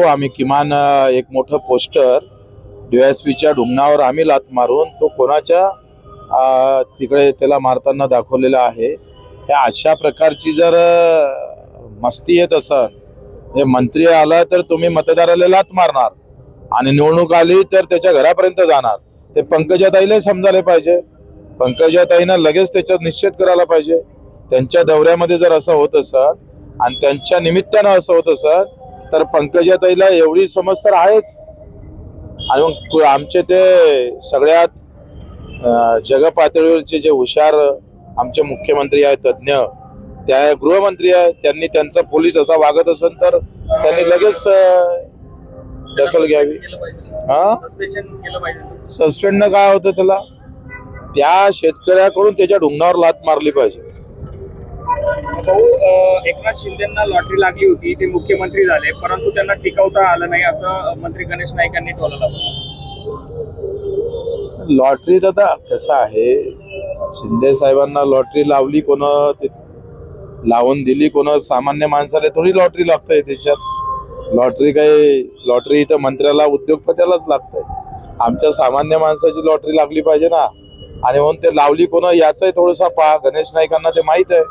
हो आम्ही किमान एक मोठं पोस्टर डीएसपीच्या ढुंगणावर आम्ही लात मारून तो कोणाच्या तिकडे त्याला मारताना दाखवलेला आहे. ह्या अशा प्रकारची जर मस्ती येत असन हे मंत्री आला तर तुम्ही मतदाराला लात मारणार आणि निवडणूक आली तर त्याच्या घरापर्यंत जाणार. ते पंकजाताईला समजायला पाहिजे. पंकजाताईनं लगेच त्याच्यात निश्चित करायला पाहिजे. त्यांच्या दौऱ्यामध्ये जर असं होत असत आणि त्यांच्या निमित्तानं असं होत असत तर पंकजाताईला एवढी समज तर आहेच. आणि मग आमचे ते सगळ्यात जगपातळीवरचे जे हुशार आमचे मुख्यमंत्री आहेत तज्ज्ञ त्या गृहमंत्री आहेत त्यांनी त्यांचा पोलीस असा वागत असेल तर त्यांनी लगेच दखल घ्यावी. हा? सस्पेंड काय होतं त्याला? त्या शेतकऱ्याकडून त्याच्या ढुंगणावर लात मारली पाहिजे. भाऊ एकनाथ शिंदेना लॉटरी लागली होती ते मुख्यमंत्री झाले परंतु त्यांना टिकवता आलं नाही असं मंत्री गणेश नाईक यांनी टोललं लॉटरीत आता कसं आहे शिंदे साहेबांना लॉटरी लावली कोण लावून दिली कोण सामान्य माणसाला थोडी लॉटरी लागतंय देशात. लॉटरी काही लॉटरी इथं मंत्र्याला उद्योगपत्यालाच लागतंय. आमच्या सामान्य माणसाची लॉटरी लागली पाहिजे ना. आणि म्हणून ते लावली कोण याचाही थोडासा पहा. गणेश नाईकांना ते माहीत आहे.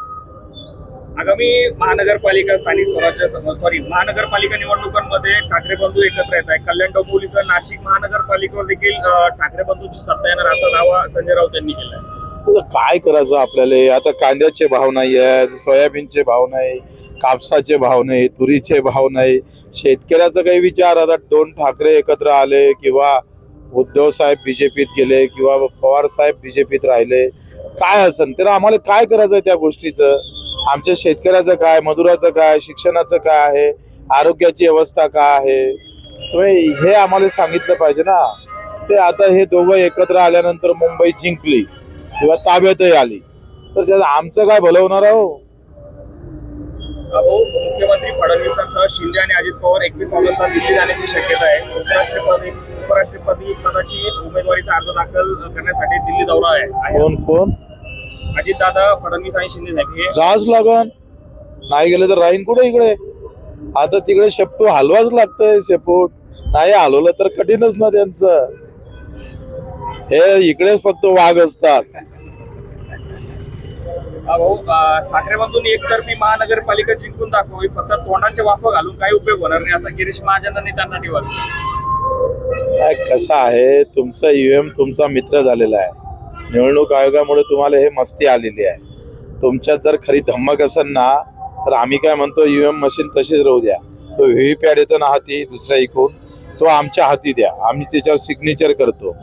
आगामी महानगरपालिका स्थानिक स्वराज्य सॉरी महानगरपालिका निवडणुकांमध्ये ठाकरे बंधू एकत्र येत आहे कल्याण डोंबिवलीसह नाशिक महानगरपालिकेवर देखील ठाकरे बंधूंची सत्ता येणार असा दावा संजय राऊत यांनी केला काय करायचं आपल्याला? आता कांद्याचे भाव नाही आहेत सोयाबीनचे भाव नाही कापसाचे भाव नाही तुरीचे भाव नाही. शेतकऱ्याचा काही विचार आता दोन ठाकरे एकत्र आले किंवा उद्धव साहेब बीजेपीत गेले किंवा पवार साहेब बीजेपीत राहिले काय असन? तर आम्हाला काय करायचं त्या गोष्टीचं? आमच्या शेतकऱ्याचं काय मजुराचं काय शिक्षणाचं काय आहे आरोग्याची अवस्था काय आहे? हे आम्हाला सांगितलं पाहिजे ना. ते आता हे दोघं एकत्र आल्यानंतर मुंबई जिंकली किंवा ताब्यातही आली. तर त्याचं आमचं काय भलं होणार हो भाऊ मुख्यमंत्री फडणवीसांसह शिंदे आणि अजित पवार एकवीस ऑगस्टला दिल्ली जाण्याची शक्यता आहे. उपराष्ट्रपती उपराष्ट्रपती पदाची उमेदवारीचा अर्ज दाखल करण्यासाठी दिल्ली दौरा आहे आहे. कोण कोण? अजितदादा फडणवीस आणि शिंदे साहेब हे जाच लागन. नाही गेलं तर राहीन कुठे इकडे? आता तिकडे शेपटू हलवाच लागतंय शेपूट. नाही हलवलं तर कठीणच ना त्यांचं. हे इकडेच फक्त वाघ असतात. हा भाऊ अं, ठाकरे बंधूंनी एकतर्फी महानगरपालिका जिंकून दाखवावी फक्त तोंडाचे वाफ घालून काही उपयोग होणार नाही असा गिरीश महाजनांनी त्यांना दिवस काय कसं आहे तुमचा युएम तुमचा मित्र झालेला आहे. निवडणूक आयोगामुळे तुम्हाला हे मस्ती आलेली आहे. तुमच्यात जर खरी धम्मक असेल ना तर आम्ही काय म्हणतो युएम मशीन तशीच राहू द्या. तो व्ही पॅड येतो ना हाती दुसऱ्या इकून तो आमच्या हाती द्या. आम्ही त्याच्यावर सिग्नेचर करतो.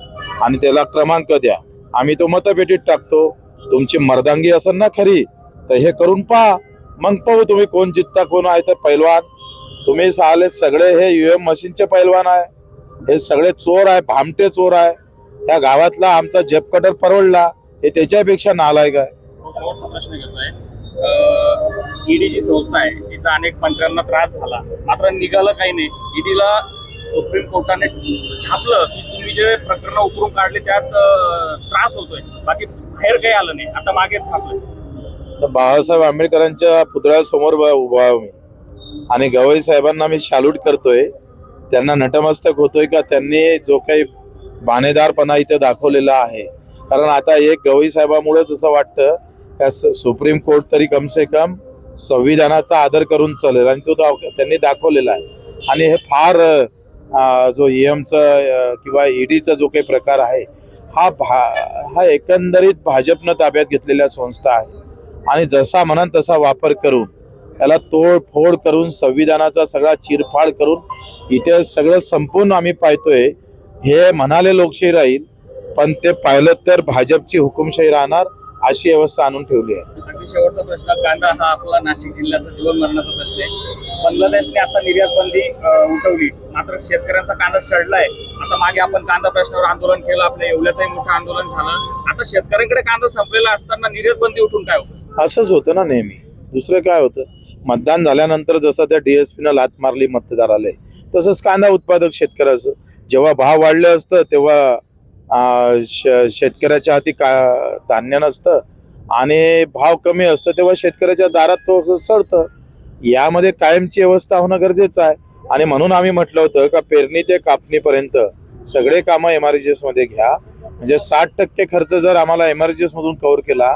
आणि त्याला क्रमांक द्या. आम्ही तो मतपेटीत टाकतो. तुमची मर्दांगी असेल ना खरी तर हे करून पहा. मग पाहू तुम्ही कोण जितता कोण आहे तर पैलवान. तुम्ही साले सगळे हे युएम मशीनचे पैलवान आहे. हे सगळे चोर आहे भामटे चोर आहे. या गावातला आमचा जेप कटर परवडला हे त्याच्यापेक्षा नालायक आहे. प्रश्न घेतोय. ईडी जी संस्था आहे जिचा अनेक मंत्र्यांना त्रास झाला. मात्र निघालं काही नाही. ईडीला सुप्रीम कोर्टाने छापलं की तुम्ही जे प्रकरण उकरून काढले त्यात त्रास होतोय. बाकी बाहेर काही आलं नाही. आता मागेच छापलं तर बाबासाहेब आंबेडकरांच्या पुतळ्यासमोर उभा आहे मी. आणि गवई साहेबांना मी शाल्यूट करतोय. त्यांना नटमस्तक होतोय का? त्यांनी जो काही बाणेदारपणा इथे दाखवलेला आहे. कारण आता एक गवई साहेबामुळेच असं वाटतं का स- सुप्रीम कोर्ट तरी कम से कम संविधानाचा आदर करून चालेल. आणि तो दाव- त्यांनी दाखवलेला आहे. आणि हे फार जो ईएमचं किंवा ईडीचा जो काही प्रकार आहे हा भा हा एकंदरीत भाजपनं ताब्यात घेतलेल्या संस्था आहे. आणि जसा म्हणन तसा वापर करून त्याला तोडफोड करून संविधानाचा सगळा चिरफाड करून इथे सगळं संपूर्ण आम्ही पाहतोय हे म्हणाले लोकशाही राहील पण ते पाहिलं तर भाजपची हुकुमशाही राहणार अशी व्यवस्था आणून ठेवली आहे. आणि शेवटचा प्रश्न कांदा हा आपला नाशिक जिल्ह्याचा जीवन मरणाचा प्रश्न आहे. बांगलादेशने आता निर्यात बंदी उठवली. मात्र शेतकऱ्यांचा कांदा सडलाय. आता मागे आपण कांदा प्रश्नावर आंदोलन केलं आपल्या एवढ्यातही मोठं आंदोलन झालं. आता शेतकऱ्यांकडे कांदा संपलेला असताना निर्यात बंदी उठून काय होतं? असंच होतं ना नेहमी. दुसरं काय होतं? मतदान झाल्यानंतर जसं त्या डीएसपीनं लात मारली मतदाराला. तसंच कांदा उत्पादक शेतकऱ्याचं. जेव्हा भाव वाढले असतं तेव्हा शेतकऱ्याच्या हाती का धान्य नसतं. आणि भाव कमी असतं तेव्हा शेतकऱ्याच्या दारात तो सडतं. यामध्ये कायमची व्यवस्था होणं गरजेचं आहे. आणि म्हणून आम्ही म्हटलं होतं का पेरणी ते कापणीपर्यंत सगळे कामं एममध्ये घ्या. म्हणजे साठ टक्के खर्च जर आम्हाला एम मधून कव्हर केला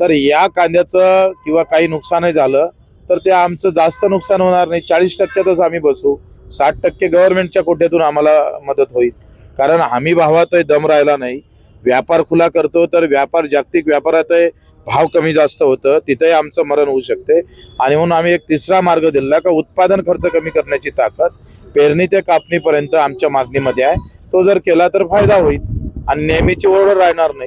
तर या कांद्याचं किंवा काही नुकसानही झालं तर ते आमचं जास्त नुकसान होणार नाही. चाळीस टक्क्यातच आम्ही बसू. साठ टक्के गव्हर्नमेंटच्या कोट्यातून आम्हाला मदत होईल. कारण हमी भावातही दम राहिला नाही. व्यापार खुला करतो तर व्यापार जागतिक व्यापारातही भाव कमी जास्त होतं. तिथेही आमचं मरण होऊ शकते. आणि म्हणून आम्ही एक तिसरा मार्ग दिला का उत्पादन खर्च कमी करण्याची ताकद पेरणी ते कापणीपर्यंत आमच्या मागणीमध्ये आहे. तो जर केला तर फायदा होईल. आणि नेहमीची ओढ राहणार नाही.